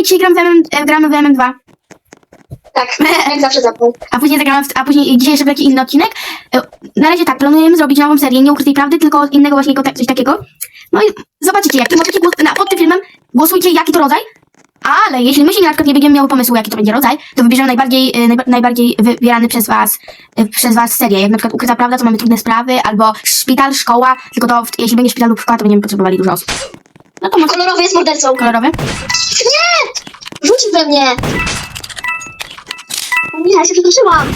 nie, dzisiaj gram w MM, e, gramy w MM2. Tak, jak zawsze zapał. A później zagramy, w, a później dzisiaj jeszcze taki inny odcinek. E, Na razie tak, planujemy zrobić nową serię, nie ukrytej prawdy, tylko innego właśnie ko- coś takiego. No i zobaczycie, jak możecie głos, na, pod tym filmem głosujcie, jaki to rodzaj. Ale jeśli my się na przykład nie będziemy miały pomysłu, jaki to będzie rodzaj, to wybierzemy najbardziej, e, najba- najbardziej wybierany przez was, e, przez was serię. Jak na przykład ukryta prawda, to mamy trudne sprawy, albo szpital, szkoła, tylko to w, jeśli będzie szpital lub szkoła, to będziemy potrzebowali dużo osób. No to może Kolorowy jest mordercą. kolorowy? Rzuć we mnie. O nie, ja się przestraszyłam.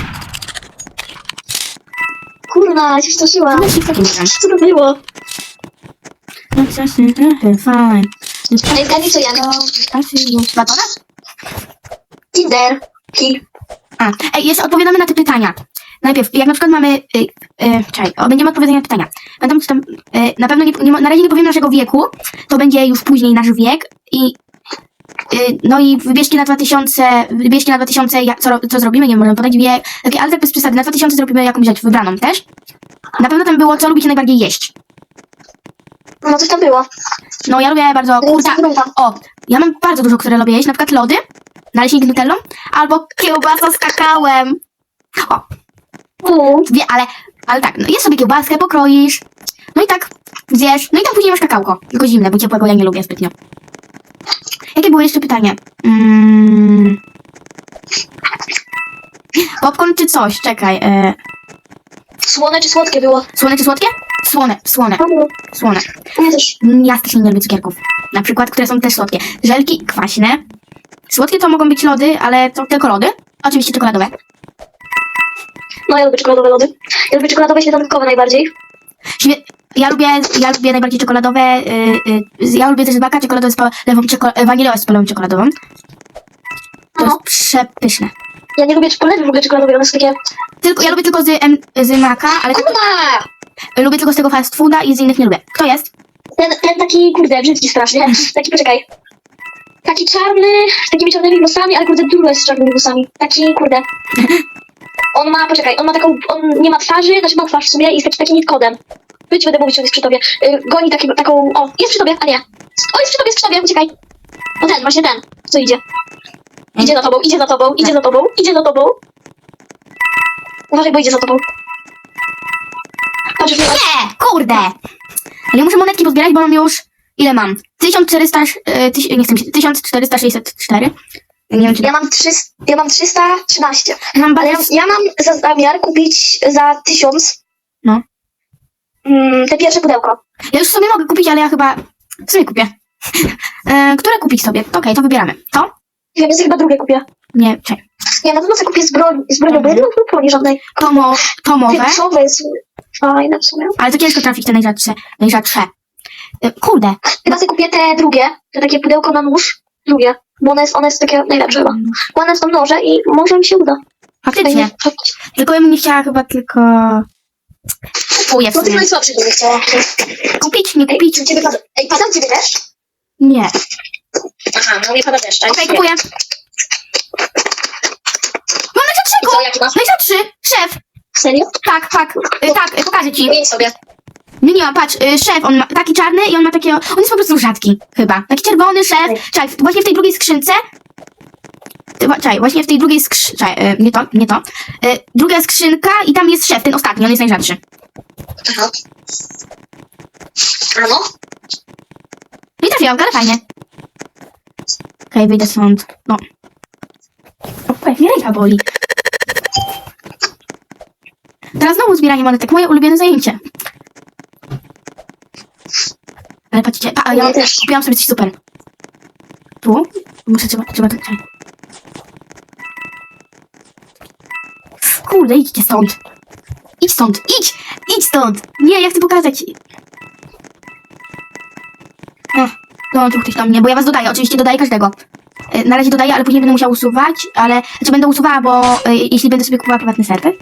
Kurwa, ja się przestraszyłam. No, gram. Co to było? No, Fine. Ej, zgadnij co ja. Batona? Tinder. Kill. A, ej, jeszcze odpowiadamy na te pytania. Najpierw, jak na przykład mamy. Y, y, czekaj, o, będziemy odpowiadać na pytania. Będą tam. Y, na pewno nie, nie, na razie nie powiem naszego wieku. To będzie już później nasz wiek. I. Y, no i wybierzcie na 2000. Wybierzcie na 2000, jak, co, co zrobimy, nie możemy podać wiek. Takie, ale tak bez przesady. Na 2000 zrobimy jakąś rzecz wybraną też. Na pewno tam było, co lubicie najbardziej jeść. No coś tam było. No ja lubię bardzo. Pamiętam. O, ja mam bardzo dużo, które lubię jeść. Na przykład lody, naleśnik nutellą, albo kiełbasa z kakałem. O, U. Wie, ale, ale tak, no jest sobie kiełbaskę, pokroisz, no i tak zjesz, no i tam później masz kakałko, tylko zimne, bo ciepłego ja nie lubię zbytnio. Jakie było jeszcze pytanie? Mm... Popcorn czy coś? Czekaj, e... Słone czy słodkie było? słone czy słodkie? Słone, słone, słone. Ja też. Mm, Ja też nie lubię cukierków, na przykład, które są też słodkie. Żelki kwaśne, słodkie to mogą być lody, ale to tylko lody, oczywiście czekoladowe. No ja lubię czekoladowe lody. Ja lubię czekoladowe śmietankowe najbardziej. Śmie- ja lubię, ja lubię najbardziej czekoladowe, y, y, ja lubię też baka czekoladowe z polewą czeko- waniliowe z polewą czekoladową. To No. jest przepyszne. Ja nie lubię polewy w ogóle czekoladowej, one są takie... Tylko, ja lubię tylko z, em, z maka, ale tak, Kurwa! lubię tylko z tego fast fooda i z innych nie lubię. Kto jest? Ten, ten taki, kurde, brzydki strasznie. Taki, poczekaj. Taki czarny, z takimi czarnymi włosami, ale kurde, dużo jest z czarnymi włosami. Taki, kurde. On ma, poczekaj, on ma taką, on nie ma twarzy, znaczy ma twarz w sumie i jest taki, taki nitkodem. Być będę mówić, on jest przy tobie. Y, goni taką, o, jest przy tobie, a nie. O, jest przy tobie, jest przy tobie, uciekaj. O ten, właśnie ten, co idzie. Idzie za tobą, idzie za tobą, idzie za tobą, idzie za tobą. Uważaj, bo idzie za tobą. Patrz, już nie ma. Nie! Kurde! Ale ja muszę monetki pozbierać, bo mam już... Ile mam? 1400... Y, tyś, nie chcę mi się... 1464? Nie wiem, czy... Ja mam 300, ja mam 313. Mam Ale ja, ja mam za zamiar kupić za 1000 No. mm, te pierwsze pudełko. Ja już w sumie mogę kupić, ale ja chyba... W sumie kupię. e, które kupić sobie? Okej, to wybieramy. To? Nie wiem, więc chyba drugie kupię. Nie, czekaj. Nie, na pewno sobie kupię z broni, z bo ja nie mam broni żadnej. To, mo, to może... Tymczowe jest fajne w sumie. Ale to ciężko trafić te najrzadsze. najrzadsze. Y, Kurde. Chyba sobie kupię te drugie, te takie pudełko na nóż. Drugie, bo one, jest, one są takie najlepsze chyba. Bo one są noże i może mi się uda. Faktycznie. Tylko ja bym nie chciała chyba tylko... Kupuję w No to sumie. najsłabszy bym chciała. Kupić, nie Ej, kupić? ciebie pada, ej, pada u ciebie deszcz? Nie. Aha, no nie pada deszcz. a Okej, jest- kupuję. Mam I najrzadszego! co, jaki masz? Najrzadszy! Szef! Serio? Tak, tak, y, tak, y, pokażę ci. Miej sobie. Nie, nie, patrz, y, szef, on ma taki czarny i on ma takie, on jest po prostu rzadki, chyba. Taki czerwony szef, czekaj, właśnie w tej drugiej skrzynce, Ty, wa- czekaj, właśnie w tej drugiej skrzynce, czekaj, y, nie to, nie to, y, druga skrzynka i tam jest szef, ten ostatni, on jest najrzadszy. Aha. A no? No i trafiłam, ale fajnie. Okej, wyjdę stąd, no. O, pewnie ręka boli. Teraz znowu zbieranie monetek, moje ulubione zajęcie. Ale patrzcie, a, a ja Ja też. kupiłam sobie coś super. Tu? Muszę, trzeba, trzeba, czekaj. Kurde, idźcie stąd. Idź stąd, idź, idź stąd. Nie, ja chcę pokazać. No, dołączył ktoś do mnie, bo ja was dodaję, oczywiście dodaję każdego. E, Na razie dodaję, ale później będę musiała usuwać, ale, znaczy będę usuwała, bo e, jeśli będę sobie kupowała prywatny serwer.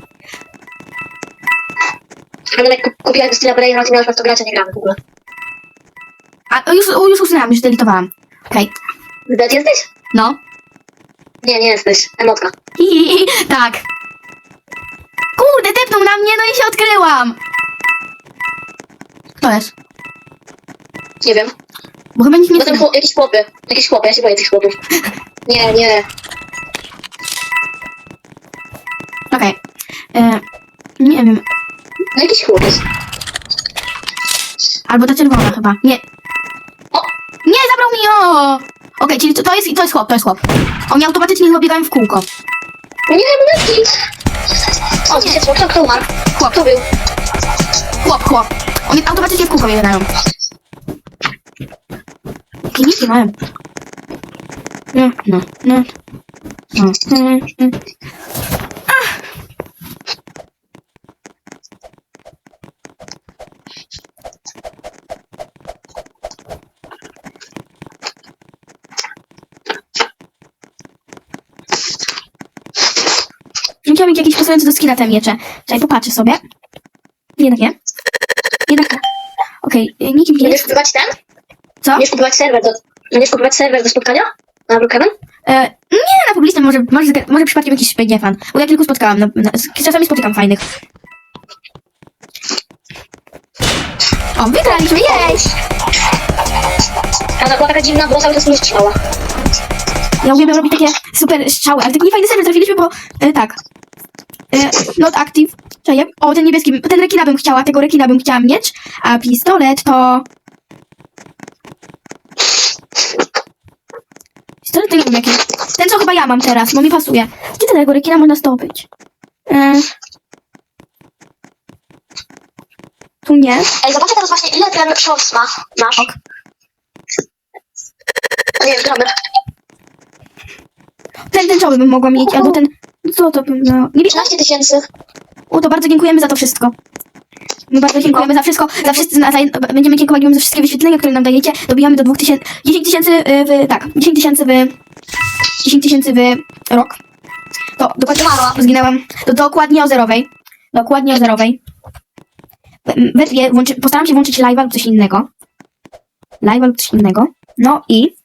Ale jak kup- kupiłaś Justyna Pereira, to miałaś w to grać, a nie gramy w ogóle. A, o, już, o, już usunęłam, już delitowałam. Okej, Dead jesteś? no. Nie, nie jesteś. Emotka. Hihihi, tak. Kurde, tepnął na mnie, no i się odkryłam. Kto jest? Nie wiem. Bo chyba nikt nie Potem chce. chłop, jakieś chłopy. Jakieś chłopy, ja się boję tych chłopów. Nie, nie. Okej. E, Nie wiem. No jakiś chłop jest. Albo ta czerwona chyba. Nie. Nie, zabrał mi o! Okej, czyli to, to, jest, to jest chłop, to jest chłop. Oni automatycznie chyba biegają w kółko. Nie, monetki! O, zwycięstwo, kto, kto umarł? Chłop, Kto był? chłop, chłop. Oni automatycznie w kółko biegają. Jakie niki mają. No, no, no. No, no, no. Chciałam mieć jakieś pasujące do skina te miecze. Czekaj, popatrzę sobie. Jednak nie. Jednak nie. Okej, okay, nikim Będziesz jest. kupować ten? Co? Będziesz kupować serwer do... Będziesz kupować serwer do spotkania? Na Brookhaven? E, nie, na publicznym może, może, zagra- może przypadkiem jakiś będzie fan. Bo ja kilku spotkałam. Na, na, czasami spotykam fajnych. O, wygraliśmy, jej! A ta była taka dziwna, bo cały czas nie strzała. Ja uwielbiam robić takie super strzały, ale taki fajny serwer trafiliśmy, bo e, tak. E, not active. Czekaj, o, ten niebieski, ten rekina bym chciała, tego rekina bym chciała mieć, a pistolet to... Pistolet to nie wiem jaki. Ten, co chyba ja mam teraz, bo mi pasuje. Gdzie tego rekina można zdobyć? E, tu nie. Ej, zobaczę teraz właśnie, ile ten shorts ma. Masz. Ok. Nie gramy. Ten tęczowy bym mogła mieć, albo ten... Co to miała? Nie wiem. 13 tysięcy. O, to bardzo dziękujemy za to wszystko. My bardzo dziękujemy za wszystko, za wszyscy, za, będziemy dziękować wam za wszystkie wyświetlenia, które nam dajecie. Dobijamy do 2000, 10 tysięcy y, w, tak, 10 tysięcy w, 10 tysięcy w rok. To dokładnie, zginęłam, to dokładnie o zerowej. Dokładnie o zerowej. We- We dwie, włączy, postaram się włączyć live'a lub coś innego. Live'a lub coś innego. No i...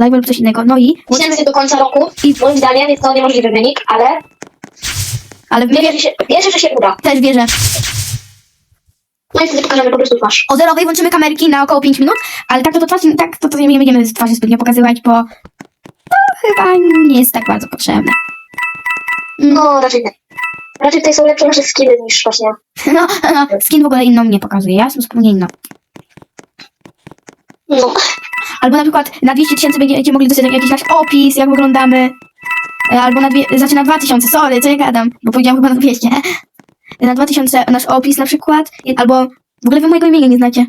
Live'a lub coś innego, no i... Tysięcy do końca roku. I- Moim zdaniem jest to niemożliwy wynik, ale ale my wierzę, że się, wierzę, że się uda. też wierzę. No i wtedy pokażemy po prostu twarz. o zerowej włączymy kamerki na około 5 minut, ale tak to, to twarzy, tak to, to nie będziemy z twarzy zbytnio pokazywać, bo to chyba nie jest tak bardzo potrzebne. Mm, No, raczej nie. Raczej tutaj są lepsze nasze skille niż właśnie... No, no, skin w ogóle inną nie pokazuje, ja jestem zupełnie inna. No. Albo na przykład na 200 tysięcy będziecie mogli dostać jakiś nasz opis, jak wyglądamy. E, Albo na, dwie, znaczy na 2000, sorry, co ja gadam, bo powiedziałam chyba na 200. Na 2000 nasz opis na przykład, albo w ogóle wy mojego imienia nie znacie.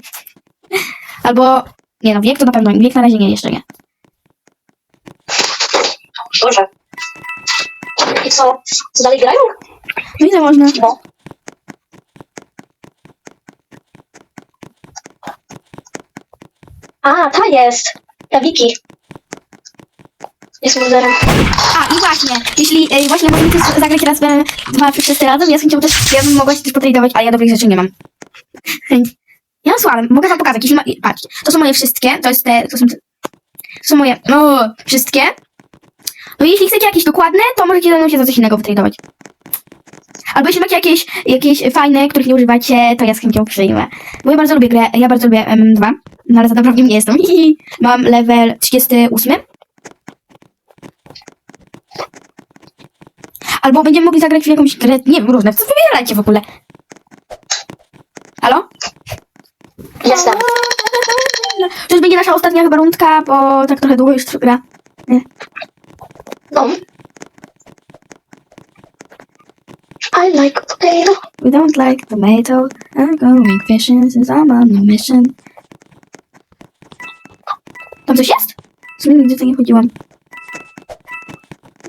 Albo, nie no, wiek to na pewno, wiek na razie nie, jeszcze nie. Boże. I co? Co dalej grają? No ile można? No. A, ta jest. Ta Wiki. Jest murderem. A, i właśnie, jeśli e, właśnie możemy zagrać raz e, dwa czy wszyscy razem, ja z chęcią też, ja bym mogła się też potradować, ale ja dobrych rzeczy nie mam. Ja słabym, mogę wam pokazać, jeśli ma, patrz, to są moje wszystkie, to jest te, to są, te, to są moje, no, wszystkie. No jeśli chcecie jakieś dokładne, to możecie ze mną się za coś innego wytradować. Albo jeśli macie jakieś, jakieś fajne, których nie używacie, to ja z chęcią przyjmę. Bo ja bardzo lubię grę, ja bardzo lubię MM2, no ale za dobrze w nim nie jestem. Mam level 38. Albo będziemy mogli zagrać w jakąś grę, nie wiem, różne. Co wybierajcie w ogóle? Halo? Jestem. To już będzie nasza ostatnia chyba rundka, bo tak trochę długo już gra. No. I like We don't like tomato. I'm going fishing since I'm on a mission. Tam coś jest? W sumie nigdy tu nie chodziłam.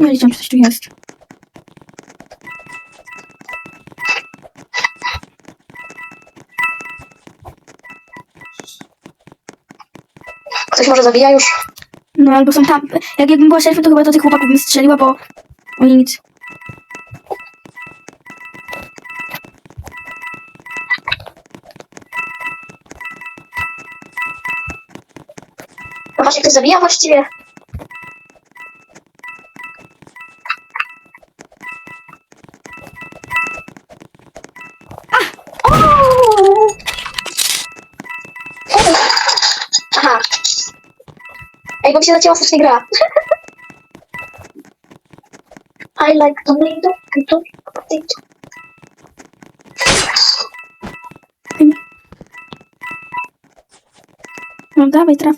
Nie liczę, czy coś tu jest. Ktoś może zabija już. No albo są tam. Jak jakbym była szerfem, to chyba do tych chłopaków bym strzeliła, bo oni nic. Właśnie, ktoś zabija właściwie. Ej, bo mi się zacięła strasznie gra. I like tomato, tomato, potato. No dawaj, traf.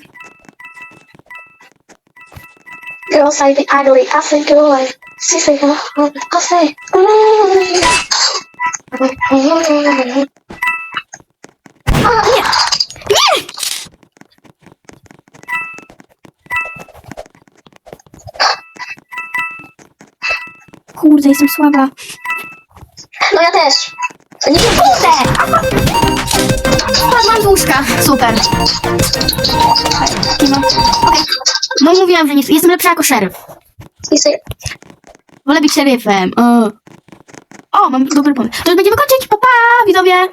Girls, I be ugly. I say girl, I say, say, girl, I say. Nie! Kurde, jestem słaba. No ja też. To nie wiem, Kurde! Spadłam z łóżka. Super. Nie ma. Okej. No mówiłam, że nie jestem lepsza jako szeryf. Say, Wolę być szeryfem. O, o mam dobry pomysł. To już będziemy kończyć. Pa, pa, widzowie.